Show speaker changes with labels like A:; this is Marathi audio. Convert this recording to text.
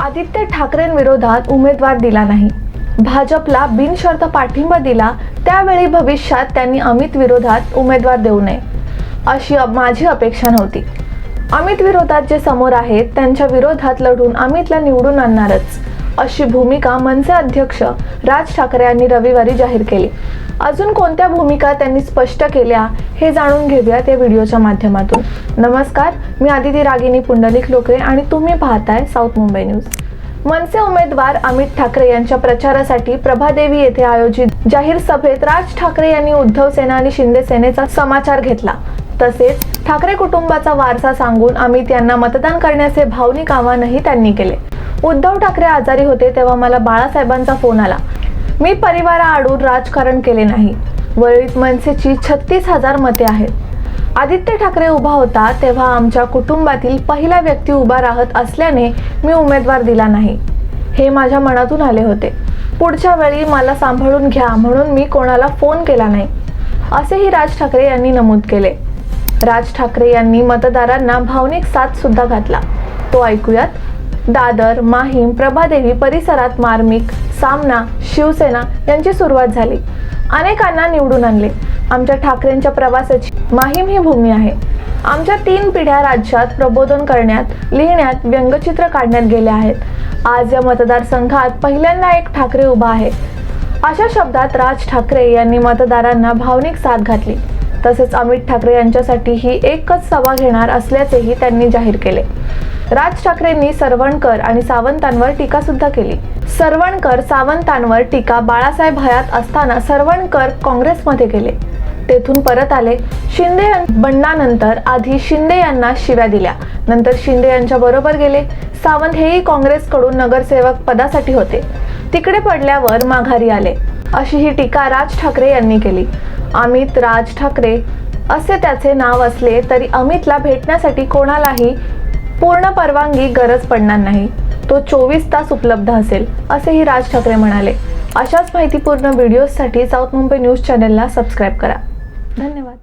A: आदित्य ठाकरेंविरोधात उमेदवार दिला नाही. भाजपला बिनशर्त पाठिंबा दिला त्यावेळी भविष्यात त्यांनी अमित विरोधात उमेदवार देऊ नये अशी माझी अपेक्षा नव्हती. अमित विरोधात जे समोर आहेत त्यांच्या विरोधात लढून अमितला निवडून आणणारच. अशी भूमिका मनसे अध्यक्ष राज ठाकरे यांनी रविवारी जाहीर केली. अजून कोणत्या भूमिका त्यांनी स्पष्ट केल्या हे जाणून घेऊयात या व्हिडिओच्या माध्यमातून. नमस्कार मी आदिती रागिनी पुंडलिक लोकरे आणि तुम्ही पाहताय साऊथ मुंबई न्यूज. मनसे उमेदवार अमित ठाकरे यांच्या प्रचारासाठी प्रभादेवी येथे आयोजित जाहीर सभेत राज ठाकरे यांनी उद्धव सेना आणि शिंदे सेनेचा समाचार घेतला. तसेच ठाकरे कुटुंबाचा वारसा सांगून अमित यांना मतदान करण्याचे भावनिक आवाहनही त्यांनी केले. उद्धव ठाकरे आजारी होते तेव्हा मला बाळासाहेबांचा फोन आला. मी परिवाराआडून राजकारण केले नाही. वळीत मनसेची छत्तीस हजार मते आहेत. आदित्य ठाकरे उभा होता तेव्हा आमच्या कुटुंबातील पहिला व्यक्ती उभा राहत असल्याने मी उमेदवार दिला नाही. हे माझ्या मनातून आले होते. पुढच्या वेळी मला सांभाळून घ्या म्हणून मी कोणाला फोन केला नाही. असेही राज ठाकरे यांनी नमूद केले. राज ठाकरे यांनी मतदारांना भावनिक साथ सुद्धा घातला. तो ऐकूयात. दादर माहीम प्रभादेवी परिसरात मार्मिक सामना शिवसेना यांची सुरुवात झाली. अनेकांना निवडून आणले. आमच्या ठाकरेंच्या प्रवासाची माहीम ही भूमी आहे. आमच्या तीन पिढ्या राज्यात प्रबोधन करण्यात लिहिण्यात व्यंगचित्र काढण्यात गेल्या आहेत. आज या मतदारसंघात पहिल्यांदा एक ठाकरे उभा आहे. अशा शब्दात राज ठाकरे यांनी मतदारांना भावनिक साथ घातली. तसेच अमित ठाकरे यांच्यासाठी ही एकच सभा घेणार असल्याचेही त्यांनी जाहीर केले. राज ठाकरेंनी सरवणकर आणि सावंतांवर टीका सुद्धा केली. सरवणकर सावंतांवर टीका बाळासाहेब हयात असताना सरवणकर काँग्रेसमध्ये गेले. तेथून परत आले. शिंदे बंडानंतर आधी शिंदे यांना शिव्या दिल्या. नंतर शिंदे यांच्या बरोबर गेले. सावंत हेही काँग्रेसकडून नगरसेवक पदासाठी होते. तिकडे पडल्यावर माघारी आले. अशी ही टीका राज ठाकरे यांनी केली. अमित राज ठाकरे असे त्याचे नाव असले तरी अमितला भेटण्यासाठी कोणालाही पूर्ण परवानगी गरज पडणार नाही. तो चोवीस तास उपलब्ध असेल असेही राज ठाकरे म्हणाले. अशाच माहितीपूर्ण व्हिडिओजसाठी साऊथ मुंबई न्यूज चॅनलला सबस्क्राईब करा. धन्यवाद.